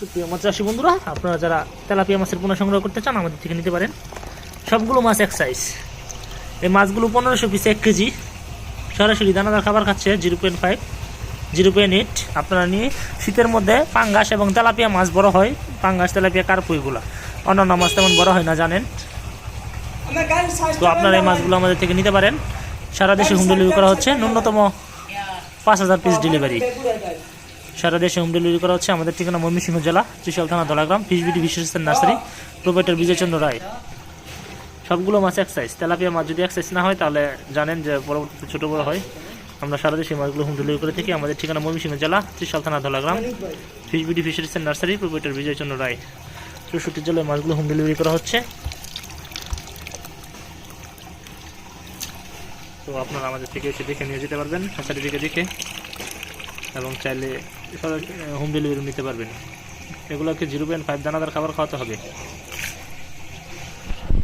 সুপ্রিয় মাছ বন্ধুরা, আপনারা যারা তেলাপিয়া মাছের পোনা সংগ্রহ করতে চান, আমাদের থেকে নিতে পারেন। সবগুলো মাছ এক সাইজ এই মাছগুলো পনেরোশো পিস এক কেজি। সরাসরি দানাদার খাবার খাচ্ছে zero point five zero point eight আপনারা নিয়ে শীতের মধ্যে পাঙ্গাস এবং তেলাপিয়া মাছ বড় হয়। পাঙ্গাস, তেলাপিয়া কার্পুইগুলো অন্যান্য মাছ তেমন বড় হয় না, জানেন। তো আপনারা এই মাছগুলো আমাদের থেকে নিতে পারেন। সারা দেশে হোম ডেলিভারি করা হচ্ছে। ন্যূনতম পাঁচ হাজার পিস ডেলিভারি সারা দেশে হোম ডেলিভারি করা হচ্ছে। আমাদের ঠিকানা ময়মনসিংহ জেলা, ত্রিশাল থানা, দলাগ্রাম ফিসবিডি বিশ্বস্থান নার্সারি। প্রোপাইটার বিজয়চন্দ্র রায়। সবগুলো মাছ এক সাইজ তেলাপিয়া মাছ যদি এক সাইজ না হয়, তাহলে জানেন যে পরবর্তীতে ছোটো বড় হয়। আমরা সারা দেশে মাছগুলো হোম ডেলিভারি করে থাকি। আমাদের ঠিকানা ময়মনসিংহ জেলা, ত্রিশাল থানা, Dalagram fish BD fisheries nursery proprietor Bijoychandra Roy. চৌষট্টি জেলায় মাছগুলো হোম ডেলিভারি করা হচ্ছে। তো আপনারা আমাদের থেকে এসে দেখে নিয়ে যেতে পারবেন। হাসারি দিকে দেখে। এবং চাইলে হোম ডেলিভারি নিতে পারবেন এগুলোকে জিরো পয়েন্ট ফাইভ দানাদার খাবার খাওয়াতে হবে।